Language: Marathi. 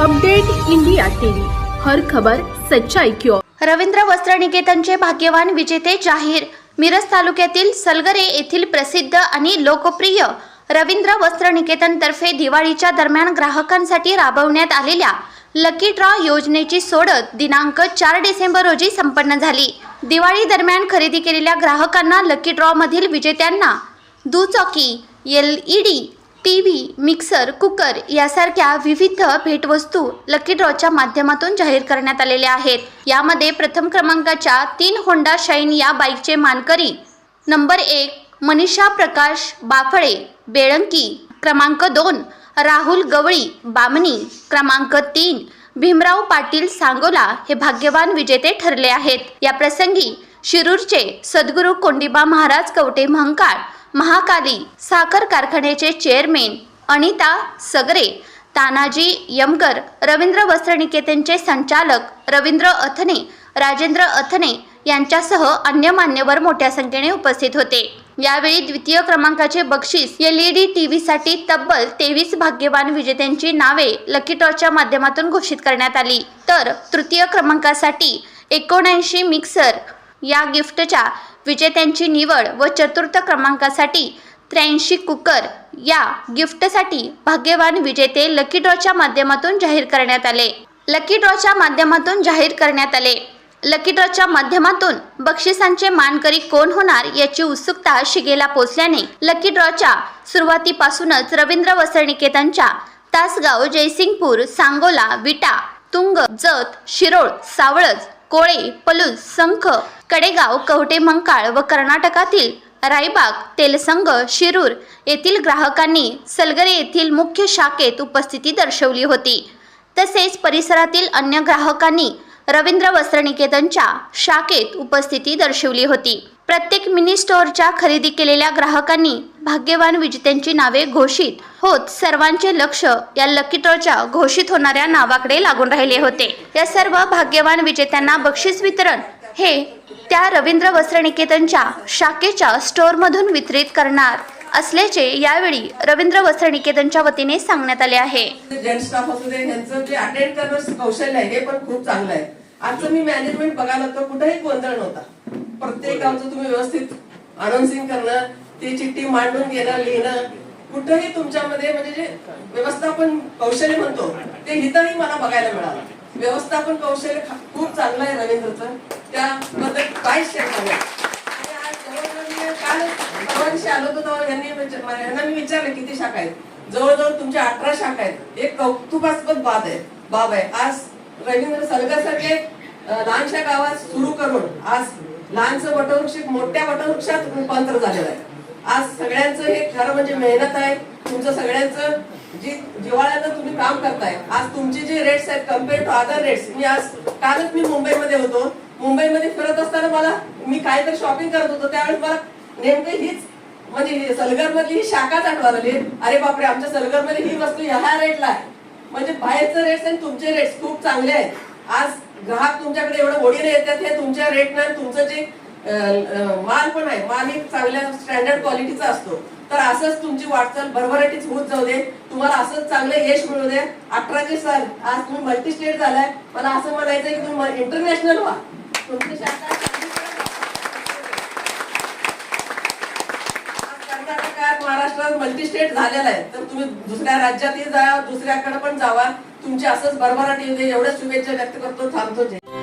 Update India TV. हर खबर सच्चाई की रवींद्र वस्त्र निकेतनचे भाग्यवान विजेते जाहीर. मिरज तालुक्यातील सलगरे येथील प्रसिद्ध आणि लोकप्रिय रवींद्र वस्त्र तर्फे दिवाळीच्या दरम्यान ग्राहकांसाठी राबवण्यात आलेल्या लकी ड्रॉ योजनेची सोडत दिनांक चार डिसेंबर रोजी संपन्न झाली. दिवाळी दरम्यान खरेदी केलेल्या ग्राहकांना लकी ड्रॉ मधील विजेत्यांना दुचाकी L E D T V mixer cooker यासारख्या विविध भेटवस्तू लकी ड्रॉच्या माध्यमातून जाहीर करण्यात आलेल्या आहेत. यामध्ये प्रथम क्रमांकाच्या तीन होंडा शाईन या बाईकचे मानकरी नंबर एक मनीषा प्रकाश बाफळे बेळंकी क्रमांक दोन राहुल गवळी बामणी क्रमांक तीन भीमराव पाटील सांगोला हे भाग्यवान विजेते ठरले आहेत. या प्रसंगी शिरूरचे सद्गुरू कोंडिबा महाराज कवटे महंकाळ महाकाली साखर कारखान्याचे चेअरमेन अनिता सगरे तानाजी यमकर रवींद्र वस्त्रनिकेतनचे संचालक रवींद्र अथने राजेंद्र अथने यांच्यासह अन्य मान्यवर मोठ्या संख्येने उपस्थित होते. यावेळी द्वितीय क्रमांकाचे बक्षीस एल ई डी टी व्हीसाठी तब्बल तेवीस भाग्यवान विजेत्यांची नावे लकी टॉर्चच्या माध्यमातून घोषित करण्यात आली. तर तृतीय क्रमांकासाठी एकोणऐंशी मिक्सर या गिफ्टच्या विजेत्यांची निवड व चतुर्थ क्रमांकासाठी त्र्याऐंशी कुकर या गिफ्टसाठी भाग्यवान विजेते लकी ड्रॉच्या माध्यमातून जाहीर करण्यात आले. लकी ड्रॉच्या माध्यमातून जाहीर करण्यात आले. लकी ड्रॉच्या माध्यमातून बक्षिसांचे मानकरी कोण होणार याची उत्सुकता शिगेला पोचल्याने लकी ड्रॉच्या सुरुवातीपासूनच रवींद्र वसळनिकेतनच्या तासगाव जयसिंगपूर सांगोला विटा तुंग जत शिरोळ सावळज कोळे पलूस संख कडेगाव कवटे मंकाळ व कर्नाटकातील रायबाग तेलसंग शिरूर येथील ग्राहकांनी सलगरे येथील मुख्य शाखेत उपस्थिती दर्शवली होती. तसेच परिसरातील अन्य ग्राहकांनी रवींद्र वस्त्रनिकेतनच्या शाखेत उपस्थिती दर्शवली होती. प्रत्येक मिनी स्टोअरच्या खरेदी केलेल्या ग्राहकांनी भाग्यवान विजेत्यांची नावे घोषित. होत सर्वांचे लक्ष या लकी ड्रॉच्या घोषित होणाऱ्या नावाकडे लागून राहिले होते. या सर्व भाग्यवान विजेत्यांना बक्षीस वितरण हे त्या रवींद्र वस्त्रनिकेतनच्या शाखेच्या स्टोअरमधून वितरित करणार असल्याचे यावेळी रवींद्र वस्त्रनिकेतनच्या वतीने सांगण्यात आले आहे. जेंट्स स्टाफ असू दे ह्यांचं जे अटेंड करणं कौशल्य आहे हे पण खूप चांगलं आहे. आजचं मी मॅनेजमेंट बघायला तर कुठेही गोंधळ नव्हता. प्रत्येक गावचं तुम्ही व्यवस्थित अनाउन्सिंग करणं ती चिठ्ठी मांडून घेणं लिहिणं कुठंही तुमच्यामध्ये म्हणजे जे व्यवस्थापन कौशल्य म्हणतो ते इथंही मला बघायला मिळालं. व्यवस्थापन कौशल्य खूप चांगलं आहे रवींद्रचं. त्याबद्दल काहीच शंका काल परवा दिवशी आलो होतो तेव्हा यांनी यांना मी विचारलं किती शाखा आहेत? जवळजवळ तुमच्या अठरा शाखा आहेत. एक कौतुकास्पद बाब आहे बाब आहे. आज रवींद्र सलगरसारखे लहानशा गावात सुरू करून आज लहानचं वटवृक्ष मोठ्या वटवृक्षात रूपांतर झालेलं आहे. आज सगळ्यांचं हे खरं म्हणजे मेहनत आहे. तुमचं सगळ्यांचं जी जिव्हाळ्यानं तुम्ही काम करताय. आज तुमचे जे रेट्स आहेत कंपेअर टू अदर रेट्स मी आज कालच मी मुंबईमध्ये होतो. मुंबईमध्ये फिरत असताना मला मी काहीतरी शॉपिंग करत होतो. त्यावेळेस मला नेमकं हीच म्हणजे सलगर मधली ही शाखाच आठवा लागली अरे बापरे आमच्या सलगरमध्ये ही वस्तू ह्या रेटला आहे. म्हणजे बाहेरचे रेट्स आणि तुमचे रेट्स खूप चांगले आहेत. आज ग्राहक तुमच्याकडे एवढं ओढीने येतात हे तुमच्या रेटनं तुमचं जे माल पण आहे. माल एक चांगल्या स्टँडर्ड क्वालिटीचा असतो. तर असंच तुमची वाटचाल भरभराटीच होत जाऊ दे. तुम्हाला असंच चांगलं यश मिळू दे. अठराचे साल आज तुम्ही मल्टी स्टेट झालाय. मला असं म्हणायचं की तुम्ही इंटरनॅशनल व्हा. तुमची शाखा कर्नाटकात महाराष्ट्रात मल्टी स्टेट झालेला आहे. तर तुम्ही दुसऱ्या राज्यातही जा दुसऱ्याकडे पण जावा. तुमची असंच भरभराट येऊ दे. एवढ्या शुभेच्छा व्यक्त करतो. थांबतो. जय